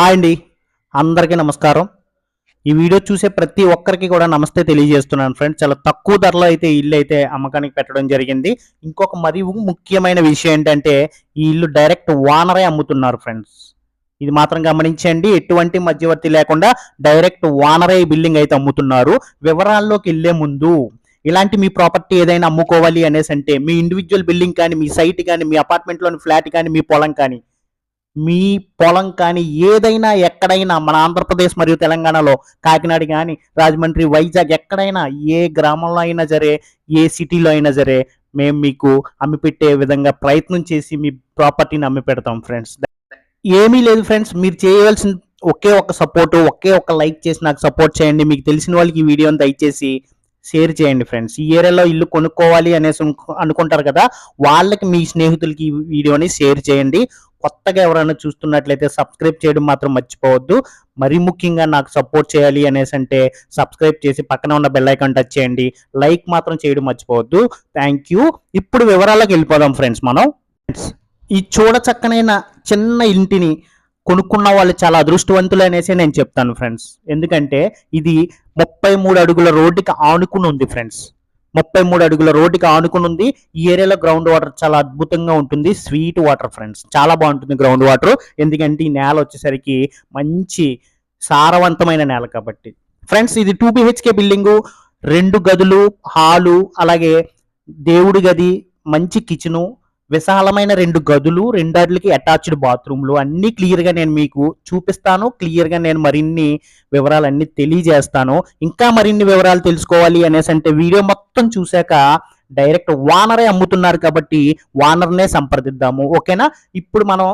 Hi అండి. అందరికీ నమస్కారం. ఈ వీడియో చూసే ప్రతి ఒక్కరికి కూడా నమస్తే తెలియజేస్తున్నాను ఫ్రెండ్స్. చాలా తక్కువ ధరలో అయితే ఇల్లు అయితే అమ్మకానికి పెట్టడం జరిగింది. ఇంకొక మరి ముఖ్యమైన విషయం ఏంటంటే ఈ ఇల్లు డైరెక్ట్ ఓనరే అమ్ముతున్నారు ఫ్రెండ్స్. ఇది మాత్రం గమనించండి. ఎటువంటి మధ్యవర్తి లేకుండా డైరెక్ట్ ఓనరే బిల్డింగ్ అయితే అమ్ముతున్నారు. వివరాల్లోకి వెళ్ళే ముందు ఇలాంటి మీ ప్రాపర్టీ ఏదైనా అమ్ముకోవాలి అనేసి అంటే మీ ఇండివిజువల్ బిల్డింగ్ కానీ మీ సైట్ కానీ మీ అపార్ట్మెంట్లోని ఫ్లాట్ కానీ మీ పొలం కానీ మీ పొలం కానీ ఏదైనా ఎక్కడైనా మన ఆంధ్రప్రదేశ్ మరియు తెలంగాణలో కాకినాడ కానీ రాజమండ్రి వైజాగ్ ఎక్కడైనా ఏ గ్రామంలో అయినా సరే ఏ సిటీలో అయినా సరే మేము మీకు అమ్మి పెట్టే విధంగా ప్రయత్నం చేసి మీ ప్రాపర్టీని అమ్మి పెడతాం ఫ్రెండ్స్. ఏమీ లేదు ఫ్రెండ్స్ మీరు చేయవలసిన ఒకే ఒక సపోర్ట్ ఒకే ఒక లైక్ చేసి నాకు సపోర్ట్ చేయండి. మీకు తెలిసిన వాళ్ళకి ఈ వీడియోని దయచేసి షేర్ చేయండి ఫ్రెండ్స్. ఈ ఏరియాలో ఇల్లు కొనుక్కోవాలి అనేసి అనుకుంటారు కదా వాళ్ళకి మీ స్నేహితులకి ఈ వీడియోని షేర్ చేయండి. కొత్తగా ఎవరైనా చూస్తున్నట్లయితే సబ్స్క్రైబ్ చేయడం మాత్రం మర్చిపోవద్దు. మరీ ముఖ్యంగా నాకు సపోర్ట్ చేయాలి అనేసి అంటే సబ్స్క్రైబ్ చేసి పక్కన ఉన్న బెల్ ఐకాన్ టచ్ చేయండి. లైక్ మాత్రం చేయడం మర్చిపోవద్దు. Thank you. ఇప్పుడు వివరాలకు వెళ్ళిపోదాం ఫ్రెండ్స్ మనం. ఈ చూడ చక్కనైన చిన్న ఇంటిని కొనుక్కున్న వాళ్ళు చాలా అదృష్టవంతులు అనేసి నేను చెప్తాను ఫ్రెండ్స్. ఎందుకంటే ఇది ముప్పై మూడు అడుగుల రోడ్డుకి ఆనుకుని ఉంది ఫ్రెండ్స్. ముప్పై మూడు అడుగుల రోడ్డుకి ఆనుకుని ఉంది. ఈ ఏరియాలో గ్రౌండ్ వాటర్ చాలా అద్భుతంగా ఉంటుంది. Sweet water friends. చాలా బాగుంటుంది గ్రౌండ్ వాటర్. ఎందుకంటే ఈ నేల వచ్చేసరికి మంచి సారవంతమైన నేల కాబట్టి. ఫ్రెండ్స్ ఇది టూ బిహెచ్కే బిల్డింగు. రెండు గదులు హాలు అలాగే దేవుడి గది మంచి కిచెను విశాలమైన రెండు గదులు రెండాటికి అటాచ్డ్ బాత్రూమ్లు అన్నీ క్లియర్గా నేను మీకు చూపిస్తాను. క్లియర్గా నేను మరిన్ని వివరాలన్నీ తెలియజేస్తాను. ఇంకా మరిన్ని వివరాలు తెలుసుకోవాలి అనేసి అంటే వీడియో మొత్తం చూశాక డైరెక్ట్ వానరే అమ్ముతున్నారు కాబట్టి వానర్నే సంప్రదిద్దాము. ఓకేనా ఇప్పుడు మనం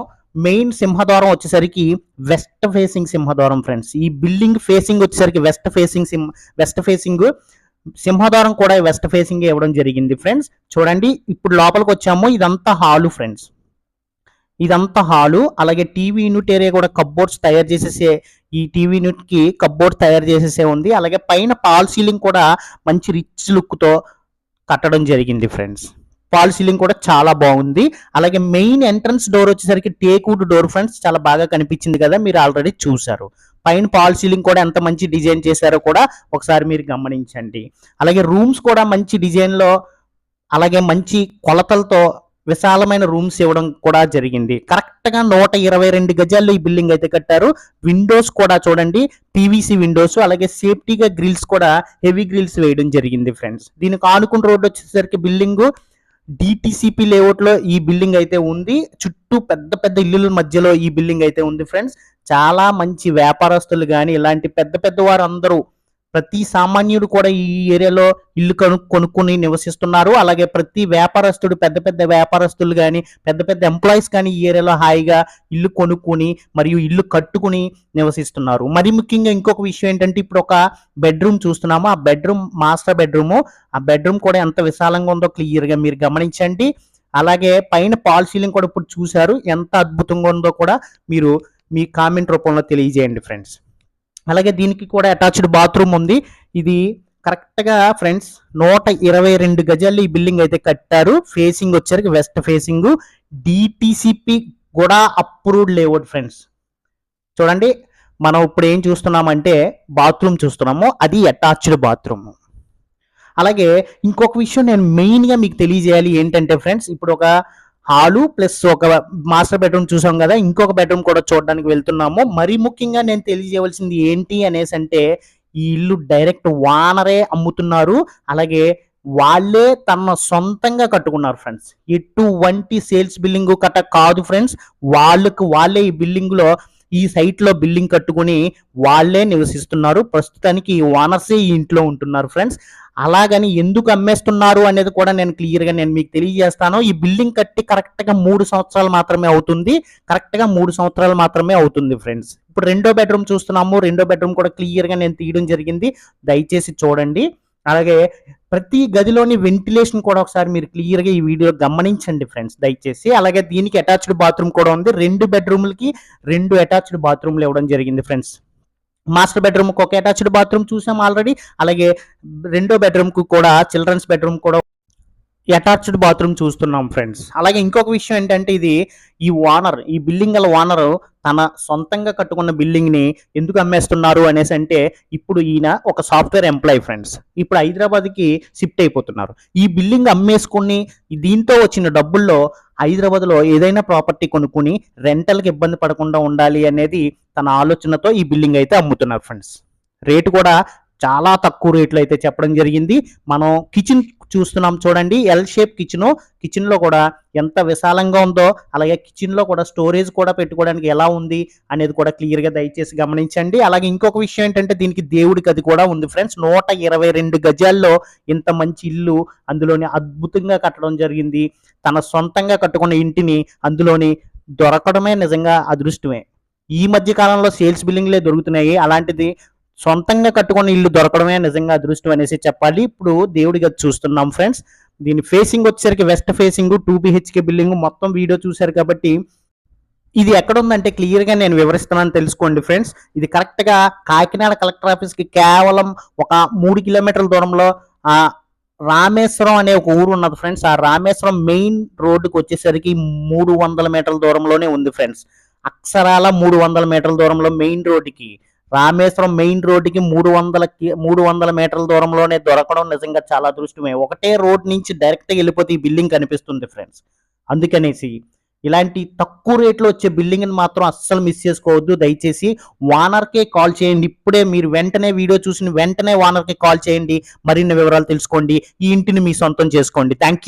మెయిన్ సింహద్వారం వచ్చేసరికి వెస్ట్ ఫేసింగ్ సింహద్వారం ఫ్రెండ్స్ ఈ బిల్డింగ్ ఫేసింగ్ వచ్చేసరికి వెస్ట్ ఫేసింగ్ సింహ వెస్ట్ ఫేసింగ్ సింహద్వారం కూడా వెస్ట్ ఫేసింగ్ ఇవ్వడం జరిగింది ఫ్రెండ్స్ చూడండి ఇప్పుడు లోపలికి వచ్చాము. ఇదంతా హాలు ఫ్రెండ్స్ ఇదంతా హాలు అలాగే టీవీ యూనిట్ ఏరియా కూడా కబ్బోర్డ్స్ తయారు చేసేసే ఈ టీవీ యూనిట్కి కబ్బోర్డ్ తయారు చేసేసే ఉంది. అలాగే పైన పాల్ సీలింగ్ కూడా మంచి రిచ్ లుక్తో కట్టడం జరిగింది ఫ్రెండ్స్ పాల్ సీలింగ్ కూడా చాలా బాగుంది. అలాగే మెయిన్ ఎంట్రన్స్ డోర్ వచ్చేసరికి టేక్వుడ్ డోర్ ఫ్రెండ్స్ చాలా బాగా కనిపించింది కదా మీరు ఆల్రెడీ చూసారు పైన పాల్ సీలింగ్ కూడా ఎంత మంచి డిజైన్ చేశారో కూడా ఒకసారి మీరు గమనించండి. అలాగే రూమ్స్ కూడా మంచి డిజైన్లో అలాగే మంచి కొలతలతో విశాలమైన రూమ్స్ ఇవ్వడం కూడా జరిగింది. కరెక్ట్గా నూట ఇరవై రెండు గజాల్లో ఈ బిల్డింగ్ అయితే కట్టారు. విండోస్ కూడా చూడండి పీవీసీ విండోస్ అలాగే సేఫ్టీగా గ్రిల్స్ కూడా హెవీ గ్రిల్స్ వేయడం జరిగింది ఫ్రెండ్స్. దీనికి ఆనుకున్న రోడ్డు వచ్చేసరికి బిల్డింగ్ డిటిసిపి లేఅవుట్లో ఈ బిల్డింగ్ అయితే ఉంది. చుట్టూ పెద్ద పెద్ద ఇల్లుల మధ్యలో ఈ బిల్డింగ్ అయితే ఉంది ఫ్రెండ్స్ చాలా మంచి వ్యాపారస్తులు కానీ ఇలాంటి పెద్ద పెద్ద వారు అందరూ ప్రతి సామాన్యుడు కూడా ఈ ఏరియాలో ఇల్లు కను కొనుక్కుని నివసిస్తున్నారు. అలాగే ప్రతి వ్యాపారస్తుడు పెద్ద పెద్ద వ్యాపారస్తులు కానీ పెద్ద పెద్ద ఎంప్లాయీస్ కానీ ఈ ఏరియాలో హాయిగా ఇల్లు కొనుక్కుని మరియు ఇల్లు కట్టుకుని నివసిస్తున్నారు. మరి ముఖ్యంగా ఇంకొక విషయం ఏంటంటే ఇప్పుడు ఒక బెడ్రూమ్ చూస్తున్నాము. ఆ బెడ్రూమ్ మాస్టర్ బెడ్రూమ్. ఆ బెడ్రూమ్ కూడా ఎంత విశాలంగా ఉందో క్లియర్గా మీరు గమనించండి. అలాగే పైన పాల్ సీలింగ్ కూడా ఇప్పుడు చూశారు. ఎంత అద్భుతంగా ఉందో కూడా మీరు మీ కామెంట్ రూపంలో తెలియజేయండి ఫ్రెండ్స్. అలాగే దీనికి కూడా అటాచ్డ్ బాత్రూమ్ ఉంది. ఇది కరెక్ట్గా ఫ్రెండ్స్ నూట ఇరవై రెండు గజాలు ఈ బిల్డింగ్ అయితే కట్టారు. ఫేసింగ్ వచ్చరికి వెస్ట్ ఫేసింగ్ డిటిసిపి కూడా అప్రూవ్డ్ లేఅవుట్ ఫ్రెండ్స్ చూడండి మనం ఇప్పుడు ఏం చూస్తున్నామంటే బాత్రూమ్ చూస్తున్నాము. అది అటాచ్డ్ బాత్రూమ్ అలాగే ఇంకొక విషయం నేను మెయిన్గా మీకు తెలియజేయాలి ఏంటంటే ఫ్రెండ్స్ ఇప్పుడు ఒక హాలు ప్లస్ ఒక మాస్టర్ బెడ్రూమ్ చూసాం కదా ఇంకొక బెడ్రూమ్ కూడా చూడడానికి వెళ్తున్నాము. మరి ముఖ్యంగా నేను తెలియజేయవలసింది ఏంటి అనేసి అంటే ఈ ఇల్లు డైరెక్ట్ వానరే అమ్ముతున్నారు. అలాగే వాళ్ళే తమ సొంతంగా కట్టుకున్నారు ఫ్రెండ్స్. ఎటువంటి సేల్స్ బిల్డింగ్ కట్ట కాదు ఫ్రెండ్స్. వాళ్ళకు వాళ్ళే ఈ బిల్డింగ్లో ఈ సైట్లో బిల్డింగ్ కట్టుకుని వాళ్ళే నివసిస్తున్నారు. ప్రస్తుతానికి ఈ ఓనర్సే ఈ ఇంట్లో ఉంటున్నారు ఫ్రెండ్స్. అలాగని ఎందుకు అమ్మేస్తున్నారు అనేది కూడా నేను క్లియర్గా నేను మీకు తెలియజేస్తాను. ఈ బిల్డింగ్ కట్టి కరెక్ట్గా మూడు సంవత్సరాలు మాత్రమే అవుతుంది. కరెక్ట్గా మూడు సంవత్సరాలు మాత్రమే అవుతుంది ఫ్రెండ్స్. ఇప్పుడు రెండో బెడ్రూమ్ చూస్తున్నాము. రెండో బెడ్రూమ్ కూడా క్లియర్గా నేను తీయడం జరిగింది. దయచేసి చూడండి. అలాగే ప్రతి గదిలోని వెంటిలేషన్ కూడా ఒకసారి మీరు క్లియర్గా ఈ వీడియో గమనించండి ఫ్రెండ్స్ దయచేసి. అలాగే దీనికి అటాచ్డ్ బాత్రూమ్ కూడా ఉంది. రెండు బెడ్రూమ్లకి రెండు అటాచ్డ్ బాత్రూమ్లు ఇవ్వడం జరిగింది ఫ్రెండ్స్. మాస్టర్ బెడ్రూమ్ ఒక అటాచ్డ్ బాత్రూమ్ చూసాం ఆల్రెడీ. అలాగే రెండో బెడ్రూమ్కు కూడా చిల్డ్రన్స్ బెడ్రూమ్ కూడా అటాచ్డ్ బాత్రూమ్ చూస్తున్నాం ఫ్రెండ్స్. అలాగే ఇంకొక విషయం ఏంటంటే ఇది ఈ ఓనర్ ఈ బిల్డింగ్ గల ఓనర్ తన సొంతంగా కట్టుకున్న బిల్డింగ్ని ఎందుకు అమ్మేస్తున్నారు అనేసి అంటే ఇప్పుడు ఈయన ఒక సాఫ్ట్వేర్ ఎంప్లాయీ ఫ్రెండ్స్. ఇప్పుడు హైదరాబాద్కి షిఫ్ట్ అయిపోతున్నారు. ఈ బిల్డింగ్ అమ్మేసుకుని దీంతో వచ్చిన డబ్బుల్లో హైదరాబాద్లో ఏదైనా ప్రాపర్టీ కొనుక్కుని రెంటల్కి ఇబ్బంది పడకుండా ఉండాలి అనేది తన ఆలోచనతో ఈ బిల్డింగ్ అయితే అమ్ముతున్నారు ఫ్రెండ్స్. రేటు కూడా చాలా తక్కువ రేట్లు అయితే చెప్పడం జరిగింది. మనం కిచెన్ చూస్తున్నాం చూడండి ఎల్ షేప్ కిచెన్ కిచెన్లో కూడా ఎంత విశాలంగా ఉందో అలాగే కిచెన్లో కూడా స్టోరేజ్ కూడా పెట్టుకోవడానికి ఎలా ఉంది అనేది కూడా క్లియర్గా దయచేసి గమనించండి. అలాగే ఇంకొక విషయం ఏంటంటే దీనికి దేవుడి గది కూడా ఉంది ఫ్రెండ్స్ నూట ఇరవై రెండు గజాల్లో ఇంత మంచి ఇల్లు అందులోని అద్భుతంగా కట్టడం జరిగింది. తన సొంతంగా కట్టుకున్న ఇంటిని అందులోని దొరకడమే నిజంగా అదృష్టమే. ఈ మధ్య కాలంలో సేల్స్ బిల్డింగ్లే దొరుకుతున్నాయి. అలాంటిది సొంతంగా కట్టుకున్న ఇల్లు దొరకడమే నిజంగా అదృష్టం అనేసి చెప్పాలి. ఇప్పుడు దేవుడి గది చూస్తున్నాం ఫ్రెండ్స్. దీని ఫేసింగ్ వచ్చేసరికి west facing two BHK building మొత్తం వీడియో చూశారు కాబట్టి ఇది ఎక్కడ ఉందంటే నేను వివరిస్తున్నాను తెలుసుకోండి ఫ్రెండ్స్. ఇది కరెక్ట్గా కాకినాడ కలెక్టర్ ఆఫీస్కి కేవలం ఒక మూడు కిలోమీటర్ల దూరంలో రామేశ్వరం అనే ఒక ఊరు ఉన్నది ఫ్రెండ్స్. ఆ రామేశ్వరం మెయిన్ రోడ్డుకి వచ్చేసరికి మూడు వందల మీటర్ల దూరంలోనే ఉంది ఫ్రెండ్స్. అక్షరాల మూడు వందల మీటర్ల దూరంలో మెయిన్ రోడ్డుకి. రామేశ్వరం మెయిన్ రోడ్డుకి మూడు వందల మూడు వందల మీటర్ల దూరంలోనే దొరకడం నిజంగా చాలా అదృష్టమే. ఒకటే రోడ్ నుంచి డైరెక్ట్గా వెళ్ళిపోతే ఈ బిల్డింగ్ కనిపిస్తుంది ఫ్రెండ్స్. అందుకనేసి ఇలాంటి తక్కువ రేట్లో వచ్చే బిల్డింగ్ మాత్రం అస్సలు మిస్ చేసుకోవద్దు. దయచేసి వానర్కే కాల్ చేయండి. ఇప్పుడే మీరు వెంటనే వీడియో చూసిన వెంటనే వానర్కి కాల్ చేయండి. మరిన్ని వివరాలు తెలుసుకోండి. ఈ ఇంటిని మీ సొంతం చేసుకోండి. థ్యాంక్